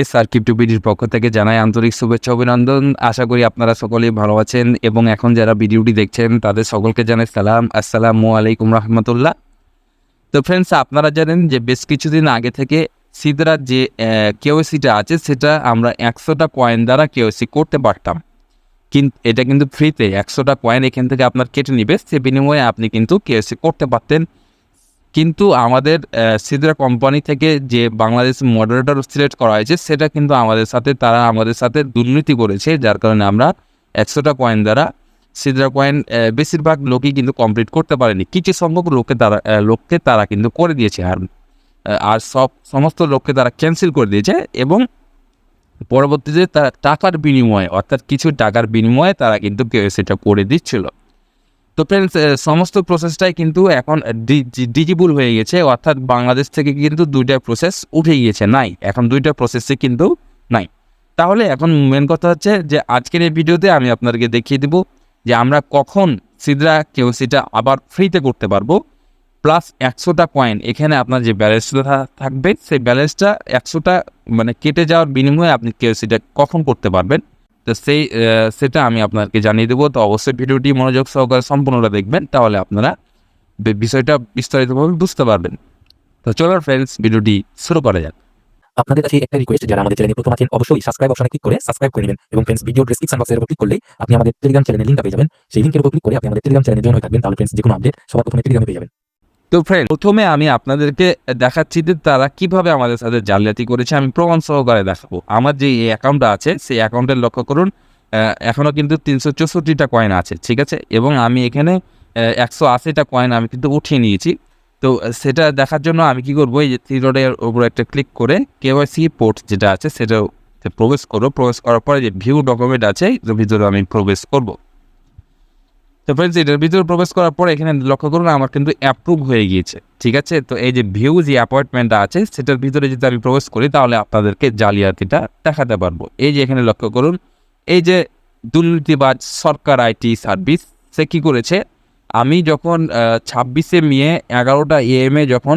S আর ক্রিপ্টোবিডির পক্ষ থেকে জানাই আন্তরিক শুভেচ্ছা অভিনন্দন। আশা করি আপনারা সকলেই ভালো আছেন এবং এখন যারা ভিডিওটি দেখছেন, তাদের সকলকে জানাই সালাম। আসসালামু আলাইকুম রহমতুল্লাহ। তো ফ্রেন্ডস আপনারা জানেন যে বেশ কিছুদিন আগে থেকে সিদরার যে কেওসিটা আছে, সেটা আমরা একশোটা কয়েন দ্বারা কেওসি করতে পারতাম। কিন্তু এটা কিন্তু ফ্রিতে একশোটা কয়েন এখান থেকে আপনার কেটে নিবে। সে বিনিময়ে আপনি কিন্তু কেওসি করতে পারতেন। কিন্তু আমাদের সিদ্রা কোম্পানি থেকে যে বাংলাদেশ মডারেটর সিলেক্ট করা হয়েছে, সেটা কিন্তু আমাদের সাথে, তারা আমাদের সাথে দুর্নীতি করেছে, যার কারণে আমরা একশোটা কয়েন দ্বারা সিদ্রা কয়েন বেশিরভাগ লোকই কিন্তু কমপ্লিট করতে পারেনি। কিছু সংখ্যক লোককে তারা লোককে তারা কিন্তু করে দিয়েছে আর আর সব, সমস্ত লোককে তারা ক্যান্সেল করে দিয়েছে এবং পরবর্তীতে তারা টাকার বিনিময়ে, অর্থাৎ কিছু টাকার বিনিময়ে তারা কিন্তু সেটা করে দিচ্ছিল। তো ফ্রেন্ডস সমস্ত প্রসেসটাই কিন্তু এখন ডিজিবল হয়ে গেছে। অর্থাৎ বাংলাদেশ থেকে কিন্তু দুইটা প্রসেস উঠে গিয়েছে, নাই। এখন দুইটা প্রসেসে কিন্তু নাই। তাহলে এখন মেন কথা হচ্ছে যে, আজকের এই ভিডিওতে আমি আপনাদেরকে দেখিয়ে দেব যে, আমরা কখন সিদ্রা কেওসিটা আবার ফ্রিতে করতে পারব। প্লাস একশোটা কয়েন এখানে আপনার যে ব্যালেন্সটা থাকবে, সেই ব্যালেন্সটা একশোটা মানে কেটে যাওয়ার বিনিময়ে আপনি কেওসিটা কখন করতে পারবেন। তো সেই সেটা আমি আপনাকে জানিয়ে দেবো। তো অবশ্যই ভিডিওটি মনোযোগ সহকারে সম্পূর্ণটা দেখবেন, তাহলে আপনারা বিষয়টা বিস্তারিতভাবে বুঝতে পারবেন। তো চলো ফ্রেন্ডস ভিডিওটি শুরু করা যাক। আপনাদের কাছে একটা রিকোয়েস্ট যারা আমাদের চ্যানেলে প্রথম আছেন, অবশ্যই সাবস্ক্রাইব অপশনে ক্লিক করে সাবস্ক্রাইব করে নেবেন এবং ফ্রেন্ডস ভিডিও ডেসক্রিপশন বক্সের উপর ক্লিক করলেই আপনি আমাদের টেলিগ্রাম চ্যানেলের লিঙ্ক পেয়ে যাবেন। সেই লিঙ্কের উপর ক্লিক করে আপনি আমাদের টেলিগ্রাম চ্যানেলে জয়েন হয়ে থাকবেন। তাহলে ফ্রেন্ডস যে কোনো আপডেট সবার প্রথমে টেলিগ্রামে পেয়ে যাবেন। তো ফ্রেন্ড প্রথমে আমি আপনাদেরকে দেখাচ্ছি যে তারা কীভাবে আমাদের সাথে জালিয়াতি করেছে, আমি প্রমাণ সহকারে দেখাবো। আমার যে এই অ্যাকাউন্টটা আছে, সেই অ্যাকাউন্টের লক্ষ্য করুন এখনও কিন্তু তিনশো চৌষট্টিটা কয়েন আছে, ঠিক আছে? এবং আমি এখানে একশো আশিটা কয়েন আমি কিন্তু উঠিয়ে নিয়েছি। তো সেটা দেখার জন্য আমি কি করব, এই যে থ্রি ডটের উপর একটা ক্লিক করে কেওয়াইসি পোর্ট যেটা আছে সেটা প্রবেশ করব। প্রবেশ করার পরে যে ভিউ ডকুমেন্ট আছে ভিতরে আমি প্রবেশ করব। তো ফ্রেন্ডস এটার ভিতরে প্রবেশ করার পরে এখানে লক্ষ্য করুন, আমার কিন্তু অ্যাপ্রুভ হয়ে গিয়েছে। ঠিক আছে? তো এই যে ভিউ যে অ্যাপয়েন্টমেন্টটা আছে, সেটার ভিতরে যদি আমি প্রবেশ করি, তাহলে আপনাদেরকে জালিয়াতিটা দেখাতে পারব। এই যে এখানে লক্ষ্য করুন, এই যে দুর্নীতিবাজ সরকার আইটি সার্ভিস সে কী করেছে? আমি যখন ছাব্বিশে মে এগারোটা এএম এ যখন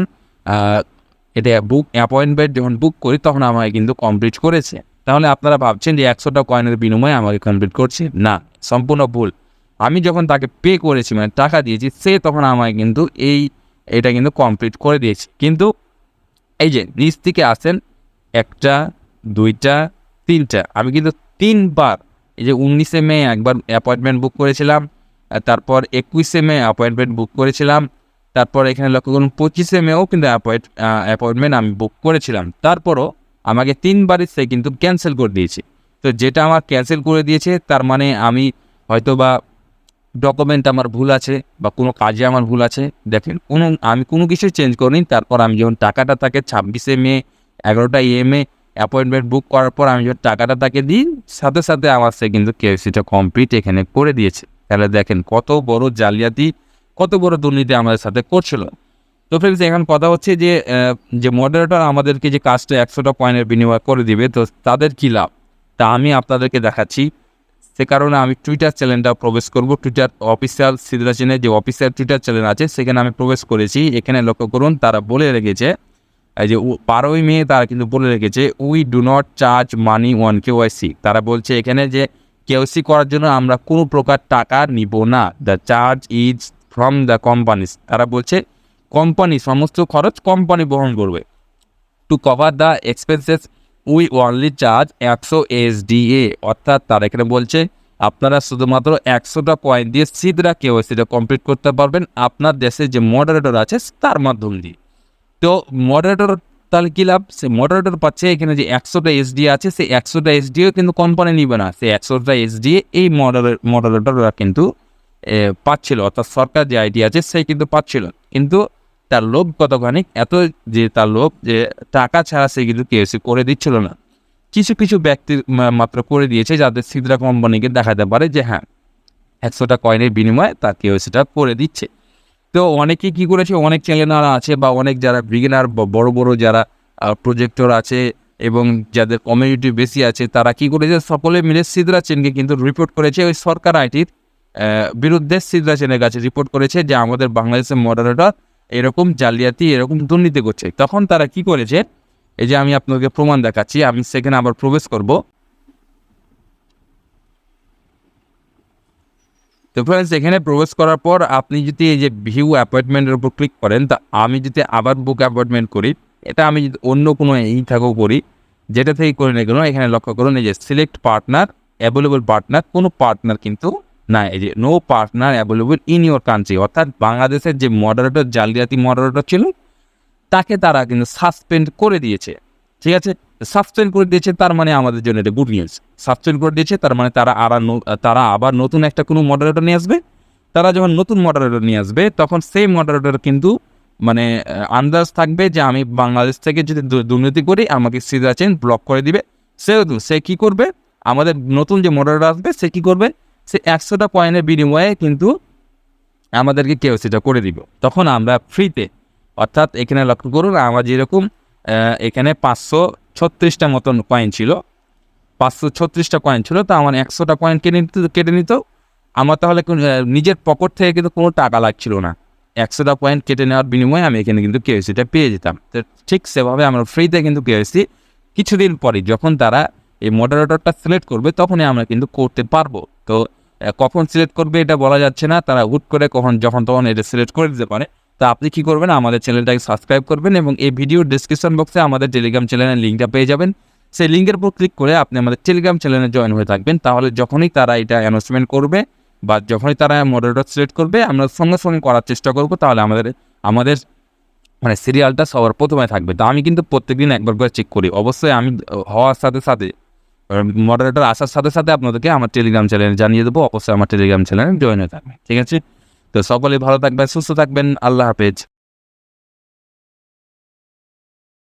এটা বুক অ্যাপয়েন্টমেন্ট যখন বুক করি, তখন আমাকে কিন্তু কমপ্লিট করেছে। তাহলে আপনারা ভাবছেন যে একশোটা কয়েনের বিনিময়ে আমাকে কমপ্লিট করছে? না, সম্পূর্ণ ভুল। আমি যখন তাকে পে করেছি মানে টাকা দিয়েছি, সে তখন আমায় কিন্তু এই, এটা কিন্তু কমপ্লিট করে দিয়েছে। কিন্তু এই যে নিচ থেকে আসেন, একটা, দুইটা, তিনটা, আমি কিন্তু তিনবার, এই যে উনিশে মে একবার অ্যাপয়েন্টমেন্ট বুক করেছিলাম তারপর একুশে মে অ্যাপয়েন্টমেন্ট বুক করেছিলাম, তারপর এখানে লক্ষ্য করুন, পঁচিশে মেও কিন্তু অ্যাপয়েন্ট অ্যাপয়েন্টমেন্ট আমি বুক করেছিলাম। তারপরও আমাকে তিনবারই সে কিন্তু ক্যান্সেল করে দিয়েছে। তো যেটা আমার ক্যান্সেল করে দিয়েছে, তার মানে আমি হয়তো বা ডকুমেন্ট আমার ভুল আছে বা কোনো কাজে আমার ভুল আছে, দেখেন কোনো, আমি কোনো কিছু চেঞ্জ করিনি, তারপর আমি যখন টাকাটা তাকে ছাব্বিশে মে, এগারোটা ইএমএ অ্যাপয়েন্টমেন্ট বুক করার পর আমি যখন টাকাটা তাকে দিই, সাথে সাথে আমার সে কিন্তু কেএফসিটা কমপ্লিট এখানে করে দিয়েছে। তাহলে দেখেন কত বড় জালিয়াতি, কত বড় দুর্নীতি আমাদের সাথে করছিল। তো ফ্রেন্ডস এখন কথা হচ্ছে যে যে মডারেটর আমাদেরকে যে কাজটা একশোটা পয়েন্টের বিনিময় করে দিবে, তো তাদের কী লাভ? তা আমি আপনাদেরকে দেখাচ্ছি। সে কারণে আমি টুইটার চ্যানেলটা প্রবেশ করব। টুইটার অফিসিয়াল সিদ্ধাচেনের যে অফিসিয়াল টুইটার চ্যানেল আছে, সেখানে আমি প্রবেশ করেছি। এখানে লক্ষ্য করুন, তারা বলে রেখেছে, এই যে বারোই মে তারা কিন্তু বলে রেখেছে we do not charge money on KYC তারা বলছে এখানে যে কেওয়াইসি করার জন্য আমরা কোনো প্রকার টাকা নিব না। The charge is from the companies তারা বলছে কোম্পানি সমস্ত খরচ কোম্পানি বহন করবে। To cover the expenses we only charge একশো এস এসডিএ অর্থাৎ তারা এখানে বলছে আপনারা শুধুমাত্র একশোটা পয়েন্ট দিয়ে সিধরা কেওয়াইসিটা কমপ্লিট করতে পারবেন। আপনার দেশে যে মডারেটর আছে, তার মাধ্যম দিয়ে। তো মডারেটর তাহলে কী লাভ? সে মডারেটর পাচ্ছে, এখানে যে একশোটা এসডি আছে, সেই একশোটা এস এসডিও কিন্তু কোম্পানি নিবে না। সেই একশোটা এস এসডিএ এই মডারে মডারেটররা কিন্তু পাচ্ছিল, অর্থাৎ সরকার যে আইডি আছে, সেই কিন্তু পাচ্ছিল। কিন্তু তার লোভ কতখানি? এত যে তার লোভ যে টাকা ছাড়া সে কিন্তু কেএসি করে দিচ্ছিল না। কিছু কিছু ব্যক্তি মাত্র করে দিয়েছে যাদের সিদ্রা কোম্পানিকে দেখাতে পারে যে হ্যাঁ একশোটা কয়েনের বিনিময়ে তার কেওসিটা করে দিচ্ছে। তো অনেকে কি করেছে? অনেক চ্যানেলার আছে বা অনেক যারা বিগিনার বড় বড় যারা প্রজেক্টর আছে এবং যাদের কমিউনিটি বেশি আছে, তারা কি করেছে? সকলে মিলে সিদ্রা চেনকে কিন্তু রিপোর্ট করেছে। ওই সরকার আইটির বিরুদ্ধে সিদ্রা চেনের কাছে রিপোর্ট করেছে যে আমাদের বাংলাদেশের মডারেটর এরকম জালিয়াতি, এরকম দুর্নীতি করছে। তখন তারা কি করেছে এই যে আমি আপনাকে প্রমাণ দেখাচ্ছি, আমি সেখানে আবার প্রবেশ করব। তো ফ্রেন্ডস এখানে প্রবেশ করার পর আপনি যদি এই যে ভিউ অ্যাপয়েন্টমেন্টের উপর ক্লিক করেন, তা আমি যদি আবার বুক অ্যাপয়েন্টমেন্ট করি, এটা আমি যদি অন্য কোনো এই থাকেও করি, যেটা থেকে করে না কেন এখানে লক্ষ্য করুন, এই যে সিলেক্ট পার্টনার অ্যাভেলেবল পার্টনার কোনো পার্টনার কিন্তু না এই যে no partner available in your country অর্থাৎ বাংলাদেশের যে মডারেটর জালিয়াতি মডারেটর ছিল, তাকে তারা কিন্তু সাসপেন্ড করে দিয়েছে। ঠিক আছে? সাসপেন্ড করে দিয়েছে তার মানে আমাদের জন্য এটা গুড নিউজ সাসপেন্ড করে দিয়েছে তার মানে তারা আর তারা আবার নতুন একটা কোনো মডারেটর নিয়ে আসবে। তারা যখন নতুন মডারেটর নিয়ে আসবে, তখন সেই মডারেটর কিন্তু মানে আন্দাজ থাকবে যে আমি বাংলাদেশ থেকে যদি দুর্নীতি করি, আমাকে সিজা চেন ব্লক করে দিবে। সেহেতু সে কী করবে? আমাদের নতুন যে মডারেটর আসবে, সে কী করবে? সে একশোটা পয়েন্টের বিনিময়ে কিন্তু আমাদেরকে কেউ সেটা করে দিব। তখন আমরা ফ্রিতে অর্থাৎ এখানে লক্ষ্য করুন, আমার যেরকম এখানে পাঁচশো ছত্রিশটা মতন কয়েন ছিল। পাঁচশো ছত্রিশটা কয়েন ছিল, তা আমার একশোটা কয়েন কেটে নিত কেটে নিত। আমার তাহলে নিজের পকেট থেকে কিন্তু কোনো টাকা লাগছিল না। একশোটা পয়েন্ট কেটে নেওয়ার বিনিময়ে আমি এখানে কিন্তু কেওসিটা পেয়ে যেতাম। তো ঠিক সেভাবে আমরা ফ্রিতে কিন্তু কেওসি কিছুদিন পরে, যখন তারা এই মডারেটরটা সিলেক্ট করবে, তখনই আমরা কিন্তু করতে পারব। তো কখন সিলেক্ট করবে এটা বলা যাচ্ছে না, তারা হুট করে কখন, যখন তখন এটা সিলেক্ট করে দিতে পারে। তো আপনি কি করবেন, আমাদের চ্যানেলটাকে সাবস্ক্রাইব করবেন এবং এই ভিডিওর ডিসক্রিপশন বক্সে আমাদের টেলিগ্রাম চ্যানেলের লিঙ্কটা পেয়ে যাবেন। সেই লিঙ্কের উপর ক্লিক করে আপনি আমাদের টেলিগ্রাম চ্যানেলে জয়েন হয়ে থাকবেন। তাহলে যখনই তারা এটা অ্যানাউন্সমেন্ট করবে বা যখনই তারা মডারেটর সিলেক্ট করবে, আমরা সঙ্গে সঙ্গে করার চেষ্টা করব, তাহলে আমাদের আমাদের মানে সিরিয়ালটা সবার প্রথমে থাকবে। তো আমি কিন্তু প্রত্যেকদিন একবার করে চেক করি। অবশ্যই আমি হওয়ার সাথে সাথে মডারেটর আসার সাথে সাথে আপনাদেরকে আমার টেলিগ্রাম চ্যানেলে জানিয়ে দেবো। অবশ্যই আমার টেলিগ্রাম চ্যানেলে জয়েন হয়ে থাকবে ঠিক আছে? তো সকলেই ভালো থাকবেন, সুস্থ থাকবেন। আল্লাহ হাফেজ।